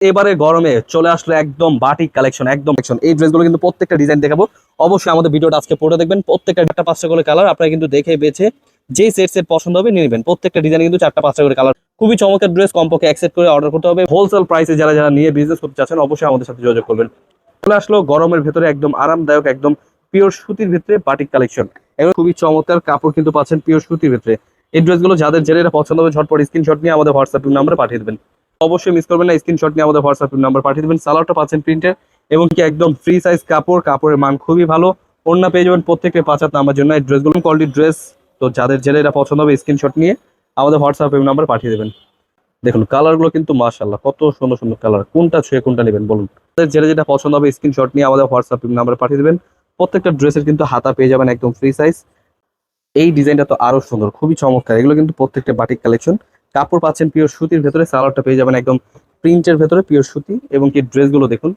এবারে গরমে চলে আসলো একদম বাটিক কালেকশন একদম কালেকশন এই ড্রেসগুলো কিন্তু প্রত্যেকটা ডিজাইন দেখাবো। অবশ্যই আমাদের ভিডিওটা আজকে পড়ে দেখবেন। প্রত্যেকটা চারটা পাঁচটা করে কালার আপনারা কিন্তু দেখে বেছে যে সেট সেট পছন্দ হবে নিয়ে নেবেন। প্রত্যেকটা ডিজাইন কিন্তু চারটা পাঁচটা করে কালার খুবই চমৎকার ড্রেস কমপক্ষে অ্যাকসেপ্ট করে অর্ডার করতে হবে। হোলসেল প্রাইসে যারা যারা নিয়ে বিজনেস করতে চাচ্ছেন, অবশ্যই আমাদের সাথে যোগাযোগ করবেন। চলে আসলো গরমের ভেতরে একদম আরামদায়ক, একদম পিওর সুতির ভিতরে বাটিক কালেকশন এগুলো খুবই চমৎকার কাপড় কিন্তু পাচ্ছেন পিওর সুতির ভিতরে। এই ড্রেসগুলো যাদের জেলেরা পছন্দ হবে, ঝটপট স্ক্রিনশট নিয়ে আমাদের হোয়াটসঅ্যাপ নাম্বারে পাঠিয়ে দেবেন। অবশ্যই মিস করবেন না স্ক্রিনশট নিয়ে আমাদের হোয়াটসঅ্যাপ নাম্বার পাঠিয়ে দেবেন। সালোয়ারটা পাচ্ছেন প্রিন্টের এবং কি একদম ফ্রি সাইজ কাপড়, কাপড়ের মান খুবই ভালো। অন্য পেয়ে যাবেন প্রত্যেককে পাঁচ হাত নাম্বার জন্য। এই ড্রেসগুলো কোয়ালিটি ড্রেস তো যাদের জেলেরা পছন্দ হবে স্ক্রিনশট নিয়ে আমাদের হোয়াটসঅ্যাপ নাম্বার পাঠিয়ে দেবেন। দেখুন কালারগুলো কিন্তু মাশাল্লাহ কত সুন্দর সুন্দর কালার কোনটা ছুঁয়ে, কোনটা নেবেন বলুন। যাদের যেটা যেটা পছন্দ হবে স্ক্রিনশট নিয়ে আমাদের হোয়াটসঅ্যাপ নাম্বার পাঠিয়ে দেবেন। প্রত্যেকটা ড্রেসের কিন্তু হাতা পেয়ে যাবেন একদম ফ্রি সাইজ এই ডিজাইনটা তো আরও সুন্দর, খুবই চমৎকার। এগুলো কিন্তু প্রত্যেকটা বাটিক কালেকশন কাপড় পাচ্ছেন পিওর সুতির ভেতরে, সালোয়ারটা পেয়ে যাবেন একদম প্রিন্টের ভেতরে পিওর সুতি এবং কি ড্রেসগুলো দেখুন,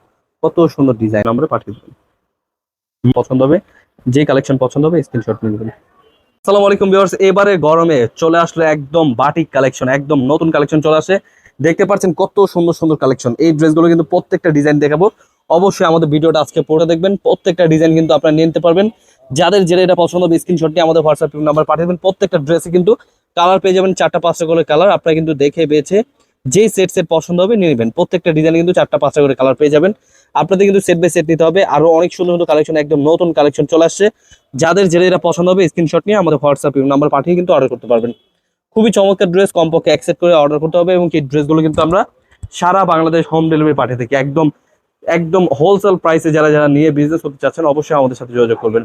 কত সুন্দর ডিজাইন আমরা পাঠিয়ে দেবেন পছন্দ হবে, যে কালেকশন পছন্দ হবে স্ক্রিনশট নিয়ে নেবেন। আসসালামু আলাইকুম ভিউয়ার্স এবারে গরমে চলে আসলো একদম বাটিক কালেকশন একদম নতুন কালেকশন চলে আসে। দেখতে পাচ্ছেন কত সুন্দর সুন্দর কালেকশন এই ড্রেসগুলো কিন্তু প্রত্যেকটা ডিজাইন দেখাবো। অবশ্যই আমাদের ভিডিওটা আজকে পড়ে দেখবেন, প্রত্যেকটা ডিজাইন কিন্তু আপনারা নিতে পারবেন। যাদের যেটা এটা পছন্দ হবে স্ক্রিনশট নিয়ে আমাদের হোয়াটসঅ্যাপ নাম্বার পাঠিয়ে দেবেন। প্রত্যেকটা ড্রেসে কিন্তু কালার পেয়ে যাবেন, চারটা, পাঁচটা করে কালার আপনারা কিন্তু দেখে পেয়েছে যেই সেট সেট পছন্দ হবে নিয়ে নেবেন। প্রত্যেকটা ডিজাইন কিন্তু চারটা, পাঁচটা করে কালার পেয়ে যাবেন। আপনাদের কিন্তু সেট বাই সেট নিতে হবে। আরও অনেক সুন্দর সুন্দর কালেকশন একদম নতুন কালেকশন চলে আসছে। যাদের যেটা এটা পছন্দ হবে স্ক্রিনশট নিয়ে আমাদের হোয়াটসঅ্যাপ নাম্বার পাঠিয়ে কিন্তু অর্ডার করতে পারবেন। খুবই চমৎকার ড্রেস কমপক্ষে অ্যাকসেপ্ট করে অর্ডার করতে হবে এবং কি ড্রেসগুলো কিন্তু আমরা সারা বাংলাদেশ হোম ডেলিভারি পাঠিয়ে থাকি। একদম একদম হোলসেল প্রাইসে যারা যারা নিয়ে বিজনেস করতে চাচ্ছেন, অবশ্যই আমাদের সাথে যোগাযোগ করবেন।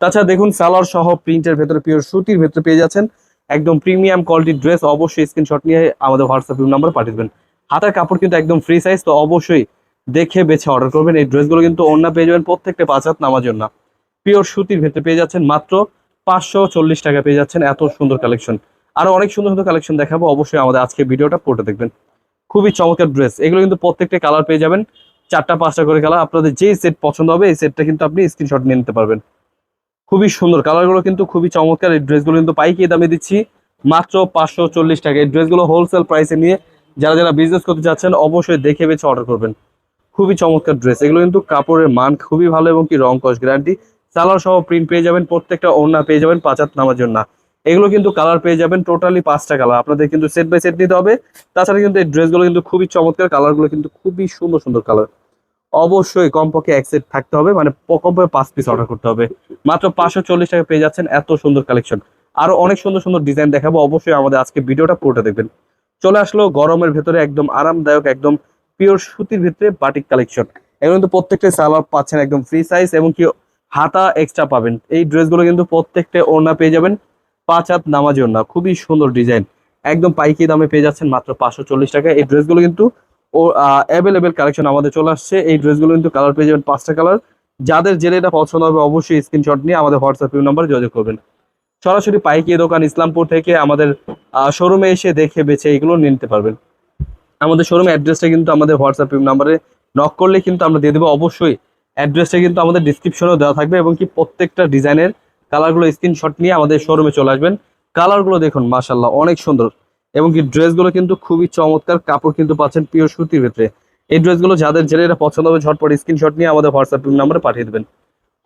তাছাড়া দেখুন সালোয়ার সহ প্রিন্টের ভেতরে পিওর সুতির ভেতরে পেয়ে যাচ্ছেন। একদম প্রিমিয়াম কোয়ালিটির ড্রেস অবশ্যই স্ক্রিনশট নিয়ে আমাদের হোয়াটসঅ্যাপ নাম্বার পাঠিয়ে দেবেন। হাতের কাপড় কিন্তু একদম ফ্রি সাইজ তো অবশ্যই দেখে বেছে অর্ডার করবেন। এই ড্রেসগুলো কিন্তু অন্য পেয়ে যাবেন প্রত্যেকটা পাঁচ হাত নামার জন্য। পিওর সুতির ভেতরে পেয়ে যাচ্ছেন মাত্র পাঁচশো চল্লিশ টাকা পেয়ে যাচ্ছেন এত সুন্দর কালেকশন আরও অনেক সুন্দর সুন্দর কালেকশন দেখাবো, অবশ্যই আমাদের আজকে ভিডিওটা পড়ে দেখবেন। খুবই চমৎকার ড্রেস এগুলো কিন্তু প্রত্যেকটা কালার পেয়ে যাবেন। চারটা পাঁচটা করে কালার আপনাদের যেই সেট পছন্দ হবে, এই সেটটা কিন্তু আপনি স্ক্রিনশট নিয়ে নিতে পারবেন। খুবই সুন্দর কালারগুলো কিন্তু খুবই চমৎকার। এই ড্রেসগুলো কিন্তু পাইকি দামে দিচ্ছি। মাত্র পাঁচশো চল্লিশ টাকা। এই ড্রেসগুলো হোলসেল প্রাইসে নিয়ে যারা যারা বিজনেস করতে চাচ্ছেন, অবশ্যই দেখে বেছে অর্ডার করবেন। খুবই চমৎকার ড্রেস এগুলো কিন্তু কাপড়ের মান খুবই ভালো এবং কি রং কস গ্যারান্টি সালোয়ার সহ প্রিন্ট পেয়ে যাবেন, প্রত্যেকটা ওড়না পেয়ে যাবেন পাঁচাত নামার জন্য। এগুলো কিন্তু কালার পেয়ে যাবেন টোটালি পাঁচটা কালার আপনাদের কিন্তু সেট বাই সেট নিতে হবে। তাছাড়া কিন্তু এই ড্রেসগুলো কিন্তু খুবই চমৎকার কালারগুলো কিন্তু খুবই সুন্দর সুন্দর কালার অবশ্যই কমপক্ষে এক সেট থাকতে হবে মানে কমপক্ষে পাঁচ পিস অর্ডার করতে হবে। মাত্র পাঁচশো চল্লিশ টাকা পেয়ে যাচ্ছেন এত সুন্দর কালেকশন আরও অনেক সুন্দর সুন্দর ডিজাইন দেখাবো, অবশ্যই আমাদের আজকে ভিডিওটা পুরোটা দেখবেন। চলে আসলো গরমের ভেতরে একদম আরামদায়ক, একদম পিওর সুতির ভিতরে বাটিক কালেকশন এগুলো কিন্তু প্রত্যেকটা সালোয়ার পাচ্ছেন একদম ফ্রি সাইজ এবং কি হাতা এক্সট্রা পাবেন। এই ড্রেসগুলো কিন্তু প্রত্যেকটা ওড়না পেয়ে যাবেন, পাঁচ হাত নামাজি ওড়না। খুবই সুন্দর ডিজাইন একদম পাইকি দামে পেয়ে যাচ্ছেন মাত্র পাঁচশো চল্লিশ টাকা। এই ড্রেসগুলো কিন্তু ও অ্যাভেলেবেল কালেকশন আমাদের চলে আসছে। এই ড্রেসগুলো কিন্তু কালার পেয়ে যাবেন পাঁচটা কালার যাদের যেটা এটা পছন্দ হবে অবশ্যই স্ক্রিনশট নিয়ে আমাদের হোয়াটসঅ্যাপ নাম্বারে যোগাযোগ করবেন। সরাসরি পাইকি দোকান ইসলামপুর থেকে আমাদের শোরুমে এসে দেখে, বেছে এগুলো নিতে পারবেন। আমাদের শোরুমে অ্যাড্রেসটা কিন্তু আমাদের হোয়াটসঅ্যাপ নাম্বারে নক করলে কিন্তু আমরা দিয়ে দেবো। অবশ্যই অ্যাড্রেসটা কিন্তু আমাদের ডিসক্রিপশনেও দেওয়া থাকবে এবং কি প্রত্যেকটা ডিজাইনের কালারগুলো স্ক্রিনশট নিয়ে আমাদের শোরুমে চলে আসবেন। কালারগুলো দেখুন মাশাল্লাহ অনেক সুন্দর। এবং কি ড্রেসগুলো কিন্তু খুবই চমৎকার কাপড় কিন্তু পাচ্ছেন পিওর সুতির ভেতরে। এই ড্রেসগুলো যাদের জেলে এটা পছন্দ হবে ঝটপট স্ক্রিনশট নিয়ে আমাদের হোয়াটসঅ্যাপ নাম্বারে পাঠিয়ে দেবেন।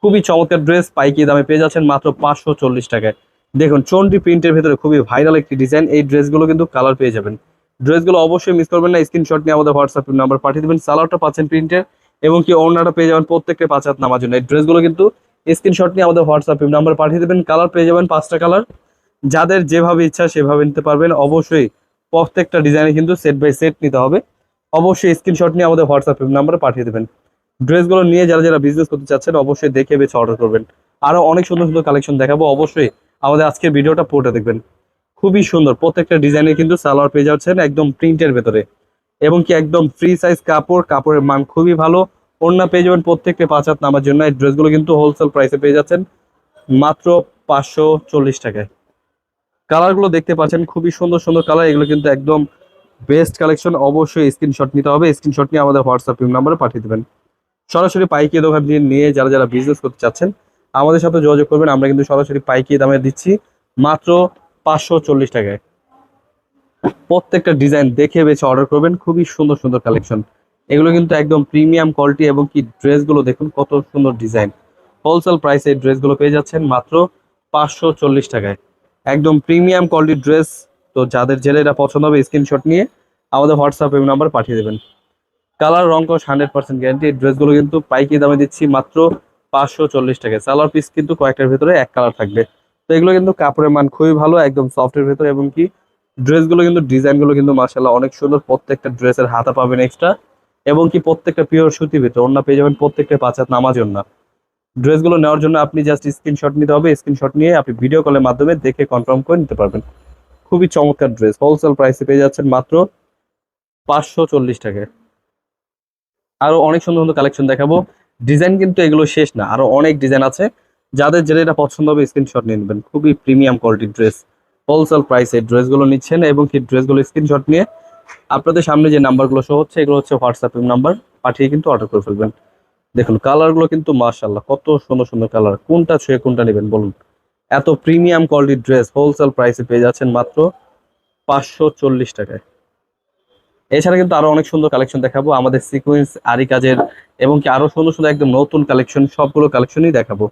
খুবই চমৎকার ড্রেস পাইকি দামে পেয়ে যাচ্ছেন মাত্র পাঁচশো চল্লিশ টাকায়। দেখুন চন্ডি প্রিন্টের ভেতরে খুবই ভাইরাল একটি ডিজাইন এই ড্রেসগুলো কিন্তু কালার পেয়ে যাবেন। ড্রেসগুলো অবশ্যই মিস করবেন না স্ক্রিনশট নিয়ে আমাদের হোয়াটসঅ্যাপ নাম্বার পাঠিয়ে দেবেন। সালোয়ারটা পাচ্ছেন প্রিন্টের এবং কি অন্যটা পেয়ে যাবেন প্রত্যেকটা পাঁচ হাত নামার জন্য। এই ড্রেসগুলো কিন্তু স্ক্রিনশট নিয়ে আমাদের হোয়াটসঅ্যাপ নাম্বার পাঠিয়ে দেবেন। কালার পেয়ে যাবেন পাঁচটা কালার যাদের যেভাবে ইচ্ছা সেভাবে নিতে পারবেন। অবশ্যই প্রত্যেকটা ডিজাইনে কিন্তু সেট বাই সেট নিতে হবে। অবশ্যই স্ক্রিনশট নিয়ে আমাদের হোয়াটসঅ্যাপ নাম্বারে পাঠিয়ে দেবেন। ড্রেসগুলো নিয়ে যারা যারা বিজনেস করতে চাচ্ছেন, অবশ্যই দেখে বেছে অর্ডার করবেন। আরও অনেক সুন্দর সুন্দর কালেকশন দেখাবো। অবশ্যই আমাদের আজকের ভিডিওটা পড়ে দেখবেন। খুবই সুন্দর। প্রত্যেকটা ডিজাইনে কিন্তু সালোয়ার পেয়ে যাচ্ছেন একদম প্রিন্টের ভেতরে। এবং কি একদম ফ্রি সাইজ কাপড়, কাপড়ের মান খুবই ভালো। ওড়না পেয়ে যাবেন প্রত্যেকটা পাঁচ হাত নামার জন্য। এই ড্রেসগুলো কিন্তু হোলসেল প্রাইসে পেয়ে যাচ্ছেন মাত্র পাঁচশো চল্লিশ টাকায়। কালারগুলো দেখতে পাচ্ছেন, খুবই সুন্দর সুন্দর কালার এগুলো কিন্তু একদম বেস্ট কালেকশন অবশ্যই স্ক্রিনশট নিতে হবে স্ক্রিনশট নিয়ে আমাদের হোয়াটসঅ্যাপ নাম্বারে পাঠিয়ে দেবেন। সরাসরি পাইকি দোকান নিয়ে যারা যারা বিজনেস করতে চাচ্ছেন, আমাদের সাথে যোগাযোগ করবেন, আমরা কিন্তু সরাসরি পাইকি দামে দিচ্ছি মাত্র পাঁচশো চল্লিশ টাকায়। প্রত্যেকটা ডিজাইন দেখে বেছে অর্ডার করবেন, খুবই সুন্দর সুন্দর কালেকশন এগুলো কিন্তু একদম প্রিমিয়াম কোয়ালিটি এবং কি ড্রেসগুলো দেখুন, কত সুন্দর ডিজাইন হোলসেল প্রাইসে এই ড্রেসগুলো পেয়ে যাচ্ছেন মাত্র পাঁচশো চল্লিশ টাকায়। একদম প্রিমিয়াম কোয়ালিটির ড্রেস তো যাদের জেলেরা পছন্দ হবে স্ক্রিনশট নিয়ে আমাদের হোয়াটসঅ্যাপ নাম্বার পাঠিয়ে দেবেন। কালার রং কস হান্ড্রেড পার্সেন্ট গ্যারান্টি এই ড্রেসগুলো কিন্তু পাইকি দামে দিচ্ছি মাত্র পাঁচশো চল্লিশ টাকায়। সালোয়ার পিস কিন্তু কয়েকটার ভিতরে এক কালার থাকবে। তো এগুলো কিন্তু কাপড়ের মান খুবই ভালো, একদম সফটের ভিতরে এবং কি ড্রেসগুলো কিন্তু ডিজাইনগুলো কিন্তু মার্শাল্লাহ অনেক সুন্দর। প্রত্যেকটা ড্রেসের হাতা পাবেন এক্সট্রা এবং কি প্রত্যেকটা পিওর সুতির ভিতরে। অন্য পেয়ে যাবেন প্রত্যেকটা পাঁচ হাত নামাজ অন্য ড্রেসগুলো নেওয়ার জন্য আপনি জাস্ট স্ক্রিনশট নিতে হবে। স্ক্রিনশট নিয়ে আপনি ভিডিও কলের মাধ্যমে দেখে কনফার্ম করে নিতে পারবেন। খুবই চমৎকার ড্রেস হোলসেল প্রাইসে পেয়ে যাচ্ছেন মাত্র পাঁচশো চল্লিশ টাকায় আরও অনেক সুন্দর সুন্দর কালেকশন দেখাবো। ডিজাইন কিন্তু এগুলো শেষ না, আরও অনেক ডিজাইন আছে। যাদের যেটা পছন্দ হবে স্ক্রিনশট নিয়ে নেবেন। খুবই প্রিমিয়াম কোয়ালিটির ড্রেস হোলসেল প্রাইসে ড্রেসগুলো নিচ্ছেন এবং কি ড্রেসগুলো স্ক্রিনশট নিয়ে আপনাদের সামনে যে নাম্বারগুলো শো হচ্ছে, এগুলো হচ্ছে হোয়াটসঅ্যাপ নাম্বার পাঠিয়ে কিন্তু অর্ডার করে ফেলবেন। দেখুন কালারগুলো কিন্তু মার্শাল্লাহ কত সুন্দর সুন্দর কালার কোনটা ছুঁয়ে কোনটা নেবেন বলুন? এত প্রিমিয়াম কোয়ালিটির ড্রেস হোলসেল প্রাইসে পেয়ে যাচ্ছেন মাত্র পাঁচশো চল্লিশ টাকায়। এছাড়া কিন্তু আরও অনেক সুন্দর কালেকশন দেখাবো। আমাদের সিকোয়েন্স আরি কাজের এবং কি আরও সুন্দর সুন্দর একদম নতুন কালেকশন সবগুলো কালেকশনই দেখাবো।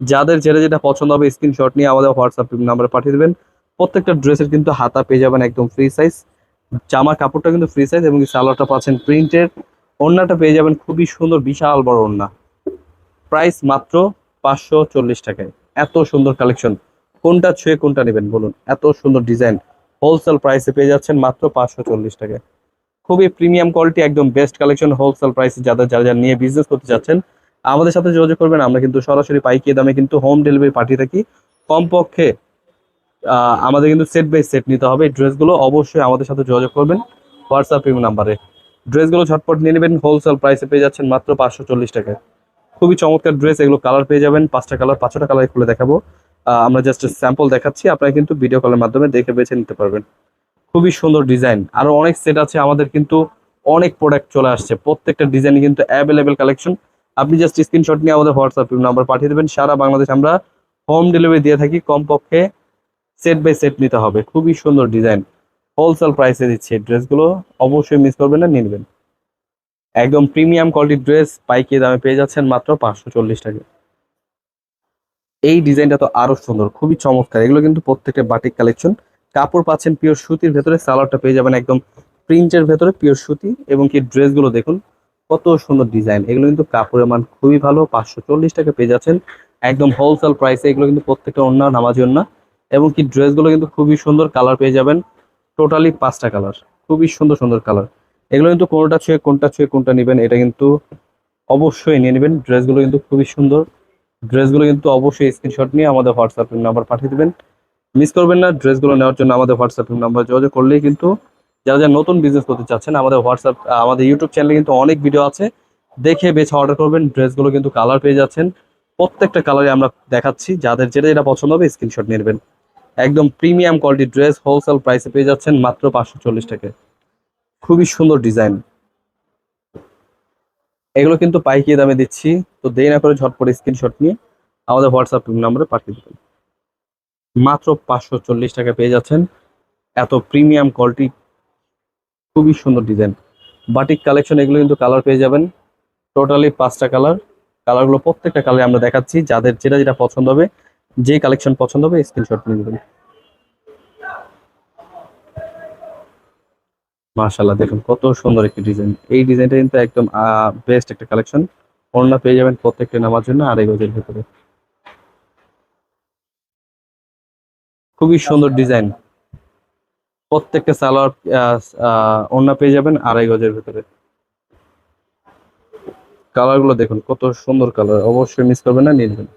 যাদের যেটা যেটা পছন্দ হবে স্ক্রিনশট নিয়ে আমাদের হোয়াটসঅ্যাপ নাম্বারে পাঠিয়ে দেবেন। প্রত্যেকটা ড্রেসের কিন্তু হাতা পেয়ে যাবেন একদম ফ্রি সাইজ জামার কাপড়টা কিন্তু ফ্রি সাইজ এবং সালোয়ারটা পাচ্ছেন প্রিন্টের ওড়নাটা পেয়ে যাবেন খুবই সুন্দর, বিশাল বড় ওড়না প্রাইস মাত্র পাঁচশো চল্লিশ টাকায়। এত সুন্দর কালেকশন। কোনটা ছুঁয়ে কোনটা নেবেন বলুন। এত সুন্দর ডিজাইন। হোলসেল প্রাইসে পেয়ে যাচ্ছেন মাত্র পাঁচশো চল্লিশ টাকায়। খুবই প্রিমিয়াম কোয়ালিটি, একদম বেস্ট কালেকশন হোলসেল প্রাইসে যাদের যারা যারা নিয়ে বিজনেস করতে চাচ্ছেন আমাদের সাথে যোগাযোগ করবেন। আমরা কিন্তু সরাসরি পাইকি দামে কিন্তু হোম ডেলিভারি পাঠিয়ে থাকি। কমপক্ষে আমাদের কিন্তু সেট বাই সেট নিতে হবে। ড্রেসগুলো অবশ্যই আমাদের সাথে যোগাযোগ করবেন। হোয়াটসঅ্যাপ নাম্বারে ড্রেসগুলো ঝটপট নিয়ে নেবেন হোলসেল প্রাইসে পেয়ে যাচ্ছেন মাত্র পাঁচশো চল্লিশ টাকায়। খুবই চমৎকার ড্রেস এগুলো কালার পেয়ে যাবেন, পাঁচটা কালার পাঁচটা কালার খুলে দেখাবো। আমরা জাস্ট স্যাম্পল দেখাচ্ছি, আপনারা কিন্তু ভিডিও কলের মাধ্যমে দেখে বেছে নিতে পারবেন। খুবই সুন্দর ডিজাইন আরও অনেক সেট আছে, আমাদের কিন্তু অনেক প্রোডাক্ট চলে আসছে, প্রত্যেকটা ডিজাইন কিন্তু অ্যাভেলেবেল কালেকশন আপনি জাস্ট স্ক্রিনশট নিয়ে আমাদের হোয়াটসঅ্যাপ নাম্বার পাঠিয়ে দেবেন, সারা বাংলাদেশ আমরা হোম ডেলিভারি দিয়ে থাকি, কমপক্ষে সেট বাই সেট নিতে হবে। খুবই সুন্দর ডিজাইন হোলসেল প্রাইসে দিচ্ছে। ড্রেসগুলো অবশ্যই মিস করবেন না নিয়ে নেবেন একদম প্রিমিয়াম কোয়ালিটির ড্রেস পাইকি দামে পেয়ে যাচ্ছেন মাত্র পাঁচশো চল্লিশ টাকা। এই ডিজাইনটা তো আরও সুন্দর, খুবই চমৎকার। এগুলো কিন্তু প্রত্যেকটা বাটিক কালেকশন কাপড় পাচ্ছেন পিওর সুতির ভেতরে, সালোয়ারটা পেয়ে যাবেন একদম প্রিন্টের ভেতরে পিওর সুতি, এবং কি ড্রেসগুলো দেখুন, কত সুন্দর ডিজাইন এগুলো কিন্তু কাপড়ের মান খুবই ভালো, পাঁচশো চল্লিশ টাকা পেয়ে যাচ্ছেন। একদম হোলসেল প্রাইসে এগুলো কিন্তু প্রত্যেকটা অন্য নামাজি অন্য। এবং কি ড্রেসগুলো কিন্তু খুবই সুন্দর কালার পেয়ে যাবেন। টোটালি পাঁচটা কালার, খুবই সুন্দর সুন্দর কালার। এগুলো কিন্তু কোনটা ছুঁয়ে কোনটা ছুঁয়ে, কোনটা নেবেন, এটা কিন্তু অবশ্যই নিয়ে নেবেন। ড্রেসগুলো কিন্তু খুবই সুন্দর। ড্রেসগুলো কিন্তু অবশ্যই স্ক্রিনশট নিয়ে আমাদের হোয়াটসঅ্যাপ নাম্বার পাঠিয়ে দেবেন। মিস করবেন না, ড্রেসগুলো নেওয়ার জন্য আমাদের হোয়াটসঅ্যাপ নাম্বার যোগাযোগ করলেই কিন্তু যারা যারা নতুন বিজনেস করতে চাচ্ছেন, আমাদের হোয়াটসঅ্যাপ আমাদের ইউটিউব চ্যানেলে কিন্তু অনেক ভিডিও আছে। দেখে বেছে অর্ডার করবেন, ড্রেসগুলো কিন্তু কালার পেয়ে যাচ্ছেন। প্রত্যেকটা কালারে আমরা দেখাচ্ছি। যাদের যেটা যেটা পছন্দ হবে স্ক্রিনশট নেবেন। একদম প্রিমিয়াম কোয়ালিটির ড্রেস হোলসেল প্রাইসে পেয়ে যাচ্ছেন মাত্র পাঁচশো চল্লিশ টাকায় খুবই সুন্দর ডিজাইন। এগুলো কিন্তু পাইকি দামে দিচ্ছি, তো দেরি না করে ঝটপট স্ক্রিনশট নিয়ে আমাদের হোয়াটসঅ্যাপ নাম্বারে পাঠিয়ে দেবেন। মাত্র পাঁচশো চল্লিশ টাকা পেয়ে যাচ্ছেন এত প্রিমিয়াম কোয়ালিটি, খুবই সুন্দর ডিজাইন। বাটিক কালেকশন, এগুলো কিন্তু কালার পেয়ে যাবেন। টোটালি পাঁচটা কালার। কালারগুলো প্রত্যেকটা কালার আমরা দেখাচ্ছি। যাদের যেটা যেটা পছন্দ হবে যে কালেকশন পছন্দ হবে স্ক্রিনশট নিয়ে নেবেন মাশাল্লাহ দেখুন কত সুন্দর একটি ডিজাইন এই ডিজাইনটা কিন্তু একদম বেস্ট একটা কালেকশন অন্য পেয়ে যাবেন প্রত্যেকটা নামার জন্য আড়াই গজের ভেতরে। খুবই সুন্দর ডিজাইন প্রত্যেকটা সালোয়ার অন্য পেয়ে যাবেন আড়াই গজের ভেতরে। কালারগুলো দেখুন, কত সুন্দর কালার অবশ্যই মিস করবেন না, নিয়ে নেবেন।